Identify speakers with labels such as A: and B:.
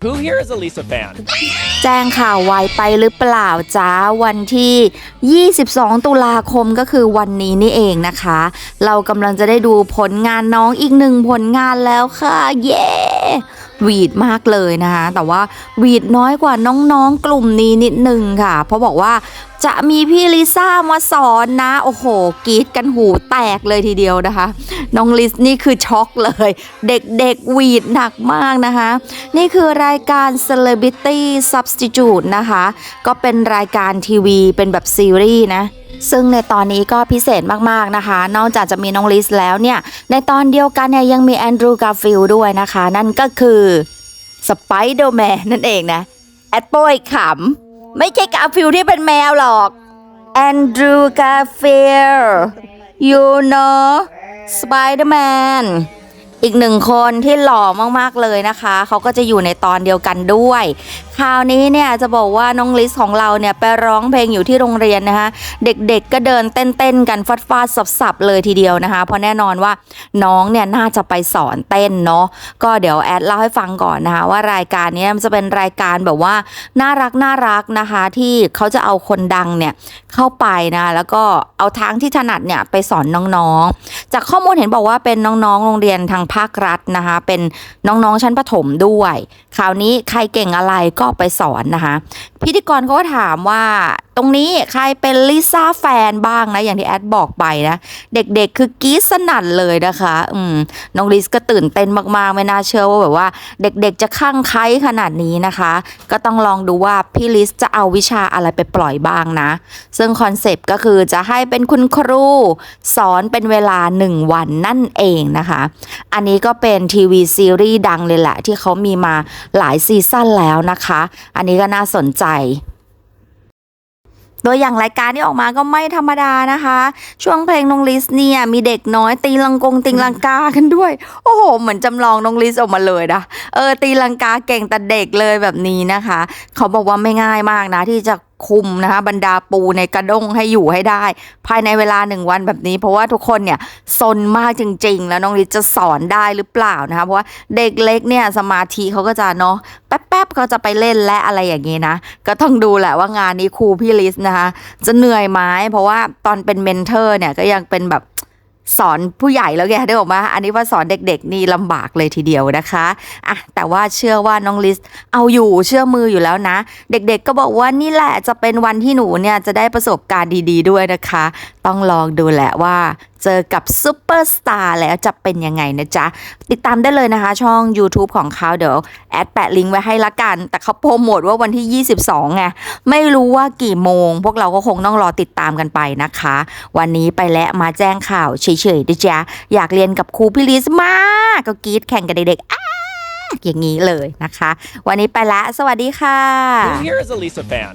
A: Who here is a Lisa fan?
B: แจ้งข่าวไวไปหรือเปล่าจ้าวันที่ 22 ตุลาคมก็คือวันนี้นี่เองนะคะ เรากำลังจะได้ดูผลงานน้องอีกหนึ่งผลงานแล้วค่ะ เย้ หวีดมากเลยนะคะแต่ว่าหวีดน้อยกว่าน้องๆ กลุ่มนี้นิดนึงค่ะ เพราะบอกว่าจะมีพี่ลิซ่ามาสอนนะ โอ้โหกรีดกันหูแตกเลยทีเดียวนะคะ น้องลิสนี่คือช็อกเลย เด็กๆหวีดหนักมากนะคะ นี่คือรายการ Celebrity Substitute นะคะ ก็เป็นรายการทีวีเป็นแบบซีรีส์นะ ซึ่งในตอนนี้ก็พิเศษมากๆนะคะ นอกจากจะมีน้องลิสแล้วเนี่ย ในตอนเดียวกันเนี่ยยังมีแอนดรูว์กาฟิลด้วยนะคะ นั่นก็คือสไปเดอร์แมนนั่นเองนะ แอดโป้ยขำ ไม่ใช่กาฟิลที่เป็นแมวหรอกแอนดรูว์กาฟิล you know Spider-Man อีกหนึ่งคนที่หล่อมากๆเลยนะคะ เขาก็จะอยู่ในตอนเดียวกันด้วย คราวนี้เนี่ยจะบอกว่าน้องลิสของเราเนี่ยไปร้องเพลงอยู่ที่โรงเรียนนะคะ เด็กๆก็เดินเต้นๆกันฟาดฟาดสับๆเลยทีเดียวนะคะเพราะแน่นอนว่าน้องเนี่ยน่าจะไปสอนเต้นเนาะก็เดี๋ยวแอดเล่าให้ฟังก่อนนะคะว่ารายการนี้มันจะเป็นรายการแบบว่าน่ารักน่ารักนะคะที่เขาจะเอาคนดังเนี่ยเข้าไปนะแล้วก็เอาทางที่ถนัดเนี่ยไปสอนน้องๆ จากข้อมูลเห็นบอกว่าเป็นน้องๆ โรงเรียนทางภาครัฐนะคะเป็นน้องๆชั้นประถมด้วย คราวนี้ใครเก่งอะไรก็ไปสอนนะคะ พิธีกรเขาก็ถามว่า ตรงนี้ใครเป็นลิซ่าแฟนบ้างนะอย่างที่แอดบอกไปนะ เด็กๆ คือกรี๊ดสนั่นเลยนะคะ อืมน้องลิสก็ตื่นเต้นมากๆ ไม่น่าเชื่อว่าแบบว่า เด็กๆจะข้างไคล้ขนาดนี้นะคะ ก็ต้องลองดูว่าพี่ลิสจะเอาวิชาอะไรไปปล่อยบ้างนะ ซึ่งคอนเซปต์ก็คือจะให้เป็นคุณครู สอนเป็นเวลา 1 วันนั่นเองนะคะ อันนี้ก็เป็นทีวีซีรีส์ดังเลยแหละที่เขามีมาหลายซีซั่นแล้วนะคะ อันนี้ก็น่าสนใจ ตัวอย่างรายการที่ออกมาก็ไม่ธรรมดานะคะ ช่วงเพลงน้องลิสเนี่ยมีเด็กน้อยตีลังกงตีลังกากันด้วย โอ้โห เหมือนจำลองน้องลิสออกมาเลยนะเออตีลังกาเก่งแต่เด็กเลยแบบนี้นะคะ เขาบอกว่าไม่ง่ายมากนะที่จะ คุมนะคะบรรดาปูในกระด้งให้อยู่ให้ได้ ภายในเวลาหนึ่งวันแบบนี้ เพราะว่าทุกคนเนี่ยซนมากจริง ๆ แล้วน้องลิสจะสอนได้หรือเปล่านะคะเพราะว่าเด็กเล็กเนี่ยสมาธิเขาก็จะเนาะแป๊บๆเขาจะไปเล่นและอะไรอย่างนี้นะ ก็ต้องดูแหละว่างานนี้ครูพี่ลิสนะคะจะเหนื่อยไหมเพราะว่าตอนเป็นเมนเทอร์เนี่ยก็ยังเป็นแบบ สอนผู้ใหญ่แล้วแกได้ออกมาอันนี้ว่าสอนเด็กๆนี่ลำบากเลยทีเดียวนะคะอะแต่ว่าเชื่อว่าน้องลิสเอาอยู่เชื่อมืออยู่แล้วนะ เด็กๆก็บอกว่านี่แหละจะเป็นวันที่หนูเนี่ยจะได้ประสบการณ์ดี ๆ ด้วยนะคะ ต้องลองดูแหละว่าเจอกับซูเปอร์สตาร์แล้วจะเป็นยังไงนะจ๊ะ ติดตามได้เลยนะคะ ช่อง YouTube ของเขาเดี๋ยว แอดแปะลิงก์ไว้ให้ละกัน แต่เขาโปรโมทว่าวันที่ 22ไงไม่รู้ว่ากี่โมง พวกเราก็คงต้องรอติดตามกันไปนะคะ วันนี้ไปแล้วมาแจ้งข่าวเฉยๆด้จ้ะอยากเรียนกับครูพี่ลิสมากก็กรีดแข่งกับเด็กๆอย่างนี้เลยนะคะ วันนี้ไปละ สวัสดีค่ะ
A: Here's a Lisa fan?